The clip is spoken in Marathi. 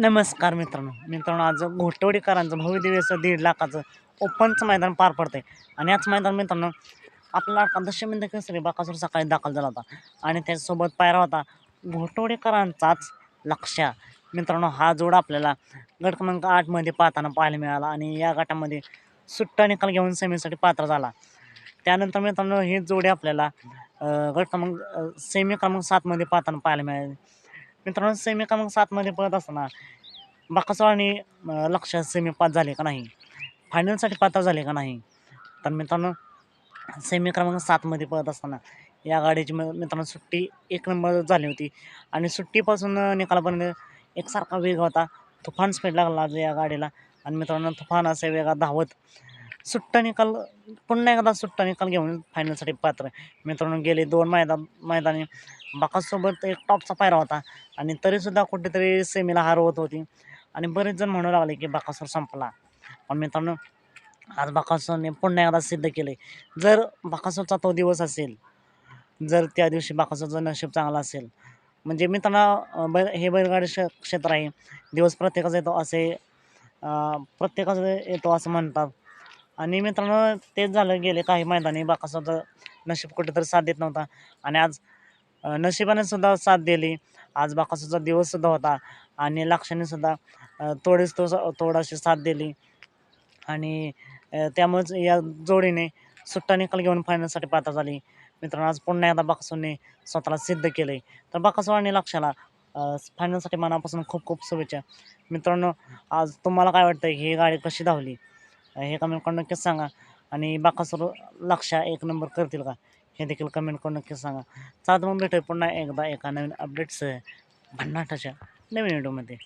नमस्कार मित्रांनो. मित्रांनो आज घोटवडीकरांचं भव्यदिव्याचं दीड लाखाचं ओपनचं मैदान पार पडतंय. आणि याच मैदान मित्रांनो आपला दशमिंद केसरी बाकासूर सकाळी दाखल झाला होता. आणि त्याच्यासोबत पायरा होता घोटवडीकरांचाच लक्ष्या. मित्रांनो हा जोड आपल्याला गट क्रमांक आठमध्ये पाहताना पाहायला मिळाला. आणि या गटामध्ये सुट्टा निकाल घेऊन सेमीसाठी पात्र झाला. त्यानंतर मित्रांनो ही जोडे आपल्याला गट क्रमांक सेमी क्रमांक सातमध्ये पाहताना पाहायला मिळाले. मित्रांनो सेमी क्रमांक सातमध्ये पळत असताना बाकासोर आणि लक्ष सेमी पास झाले का नाही? फायनलसाठी पात्र झाले का नाही? तर मित्रांनो सेमी क्रमांक सातमध्ये पळत असताना या गाडीची म- मित्रांनो सुट्टी एक नंबर झाली होती. आणि सुट्टीपासून निकालापर्यंत एकसारखा वेग होता. तुफान स्पीड लागला या गाडीला. आणि मित्रांनो तुफान असे वेगात धावत सुट्टा निकाल पुन्हा एकदा सुट्टा निकाल घेऊन फायनलसाठी पात्र मित्रांनो गेले दोन मैदान मैदानी बाकासोबत एक टॉपचा पायरा होता आणि तरीसुद्धा कुठेतरी सेमीला हार होत होती. आणि बरेच जण म्हणू लागले की बाकासूर संपला. पण मित्रांनो आज बाकासूरने पुन्हा एकदा सिद्ध केले. जर बाकासूरचा तो दिवस असेल जर त्या दिवशी बाकासूरचं नशीब चांगलं असेल म्हणजे मित्रांनो बै बैल हे बैलगाडी श क्षेत्र आहे. दिवस प्रत्येकाचा येतो असे प्रत्येकाचा येतो असं म्हणतात. आणि मित्रांनो तेच झालं. गेले काही मैदानी बाकासुद्धा नशीब कुठेतरी साथ देत नव्हता. आणि आज नशिबाने सुद्धा साथ दिली. आज बाकासुद्धा दिवससुद्धा होता. आणि लक्षाने सुद्धा थोडीच तो थोडाशी साथ दिली. आणि त्यामुळेच या जोडीने सुट्टा निकाल घेऊन फायनलसाठी पात्र झाली. मित्रांनो आज पुन्हा एकदा बाकासूरने स्वतःला सिद्ध केले. तर बाकासूर आणि लक्षाला फायनलसाठी मनापासून खूप खूप शुभेच्छा. मित्रांनो आज तुम्हाला काय वाटतं ही गाडी कशी धावली? हे कमेंट करून नक्कीच सांगा. आणि बाकासूर लक्षा एक नंबर करतील का? हे देखील कमेंट करून नक्कीच सांगा. चालतं मग भेटू पुन्हा एकदा एका नवीन अपडेट्स भन्नाटाच्या नवीन व्हिडिओमध्ये